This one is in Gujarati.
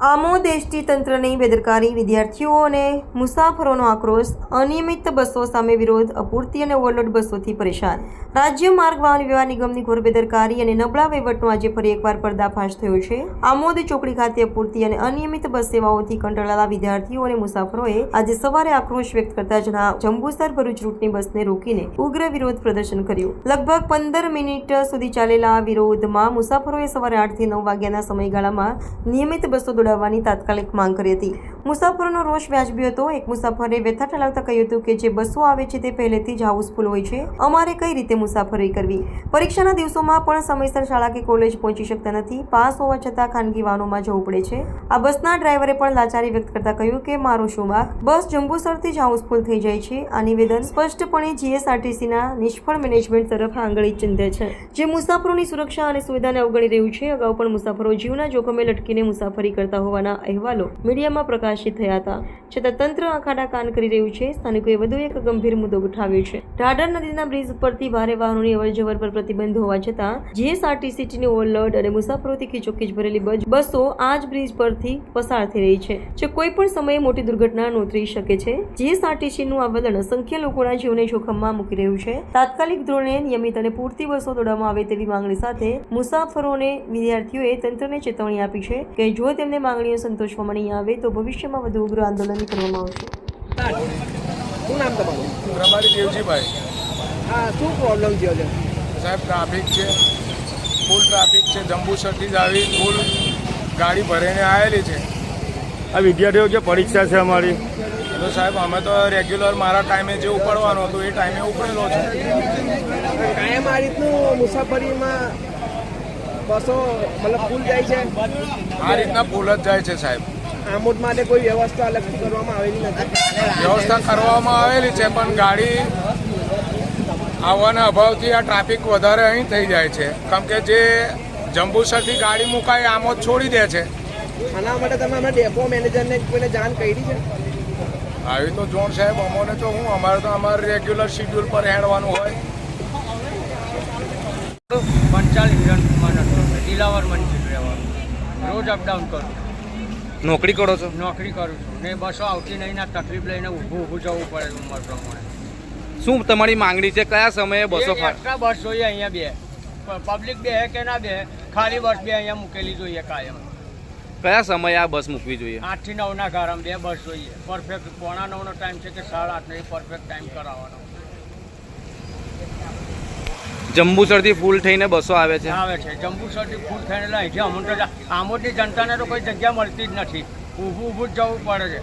એસટી તંત્રની બેદરકારી વિદ્યાર્થીઓ અને મુસાફરોનો આક્રોશ, અનિયમિત બસો સામે વિરોધ, અપૂરતી અને ઓવરલોડ બસોથી પરેશાન. રાજ્ય માર્ગ વાહન વ્યવહાર નિગમની ઘોર બેદરકારી અને નબળા વહીવટનો આજે ફરી એકવાર પર્દાફાશ થયો છે. આમોદ ચોકડી ખાતે અપૂરતી અને અનિયમિત બસ સેવાઓથી કંટાળેલા વિદ્યાર્થીઓ અને મુસાફરોએ આજે સવારે આક્રોશ વ્યક્ત કરતા જણા જંબુસર ભરૂચ રૂટની બસને રોકીને ઉગ્ર વિરોધ પ્રદર્શન કર્યું. લગભગ પંદર મિનિટ સુધી ચાલેલા વિરોધમાં મુસાફરોએ સવારે આઠથી નવ વાગ્યાના સમયગાળામાં નિયમિત બસો દોડાવવાની તાત્કાલિક માંગ કરી હતી. મુસાફરોનો રોષ વ્યાજબી હતો. એક મુસાફરે વ્યથા ઠલાવતા કહ્યું હતું કે જે બસો આવે છે તે પહેલેથી જ હાઉસફુલ હોય છે. અમારે કઈ રીતે મુસાફરી કરવી? પરીક્ષાના દિવસોમાં પણ સમયસર શાળા કે કોલેજ પહોંચી શકતા નથી. પાસ હોવા છતાં ખાનગી વાહનોમાં જવું પડે છે. આ બસના ડ્રાઈવરે પણ લાચારી વ્યક્ત કરતા કહ્યું કે, મારો શું બસ જંબુસરથી જ હાઉસફુલ થઈ જાય છે. આ નિવેદન સ્પષ્ટપણે જીએસઆરટીસીના નિષ્ફળ મેનેજમેન્ટ તરફ આંગળી ચિંધે છે. જે મુસાફરોની સુરક્ષા અને સુવિધાને અવગણી રહ્યું છે, અગાઉ પણ મુસાફરો જીવના જોખમે લટકીને મુસાફરી કરતા હોવાના અહેવાલો મીડિયામાં પ્રકાશિત થયા હતા. છતાં તંત્ર આખાડા કાન કરી રહ્યું છે. સ્થાનિકોએ વધુ એક ગંભીર મુદ્દો ઉઠાવ્યો છે. ઢાઢર નદીના બ્રિજ પરથી ભારે વાહનોની અવરજવર પર પ્રતિબંધ હોવા છતાં જીએસઆરટીસીની ઓવરલોડ અને મુસાફરોથી ખીચોખીચ ભરેલી બસ- આ જ બ્રિજ પરથી પસાર થઈ રહી છે. જે કોઈ પણ સમયે મોટી દુર્ઘટના નોતરી શકે છે. જીએસઆરટીસીનું આ વલણ અસંખ્ય લોકોના જીવને જોખમમાં મૂકી રહ્યું છે. તાત્કાલિક ધોરણે નિયમિત અને પૂરતી બસો દોડવામાં આવે તેવી માંગણી સાથે મુસાફરોને વિદ્યાર્થીઓએ તંત્રને ચેતવણી આપી છે કે જો તેમને માંગણીઓ સંતોષવામાં નહીં આવે તો ભવિષ્યમાં વધુ ઉગ્ર આંદોલન કરવામાં આવશે? શું નામ તમારું? પ્રભારી દેવજીભાઈ. હા શું પ્રોબ્લેમ થયો છે? સાહેબ ટ્રાફિક છે ફૂલ ટ્રાફિક છે. જંબુસરથી જ આવી ફૂલ ગાડી ભરીને આવેલી છે. આ વિદ્યાર્થીઓ જે પરીક્ષા છે અમારી? તો સાહેબ અમે તો રેગ્યુલર મારા ટાઈમે જે ઉપડવાનો હતું એ ટાઈમે ઉપડેલો છે. કાયમ આ રીતનું મુસાફરીમાં બસો મતલબ ફૂલ જાય છે? આ રીતના ફૂલ જ જાય છે સાહેબ. આમોદ માટે કોઈ વ્યવસ્થા અલગથી કરવામાં આવેલી નથી. વ્યવસ્થા કરવામાં આવેલી છે પણ ગાડી આવવાના અભાવથી આ ટ્રાફિક વધારે અહીં થઈ જાય છે. કેમ કે જે જંબુસરથી ગાડી મુકાય આમોદ છોડી દે છે. આના માટે તમે અમે ડેપો મેનેજરને કોઈને જાણ કરી છે? આવી તો જોણ સાહેબ અમોને તો હું અમારે તો અમારે રેગ્યુલર શિડ્યુલ પર હેડવાનું હોય. પંચાલ હિરણકુમાર જિલ્લાવાર મંજૂર રહેવાનું. રોજ અપડાઉન કરું. નોકરી કરો છો? નોકરી કરું છું. ને બસો આવતી નહીં ના તકલીફ લઈને ઊભું ઊભું જવું પડે ઉંમર પ્રમાણે. શું તમારી માંગણી છે? કયા સમયે બસો એક એક્સ્ટ્રા બસ જોઈએ અહીંયા બે. પબ્લિક બે કે ના બે? ખાલી બસ બે અહીંયા મૂકેલી જોઈએ કાયમ. કયા સમયે આ બસ મૂકવી જોઈએ? આઠથી નવના ગારામાં બે બસ જોઈએ. પરફેક્ટ પોણા નવનો ટાઈમ છે કે સાડા આઠનો એ પરફેક્ટ ટાઈમ કરાવવાનો. જંબુસરથી ફૂલ થઈને બસો આવે છે. આવે છે. જંબુસરથી ફૂલ થઈને લઈ છે અમુક તો આમોદની જનતાને તો કોઈ જગ્યા મળતી જ નથી. ઊભું ઊભું જ જવું પડે છે.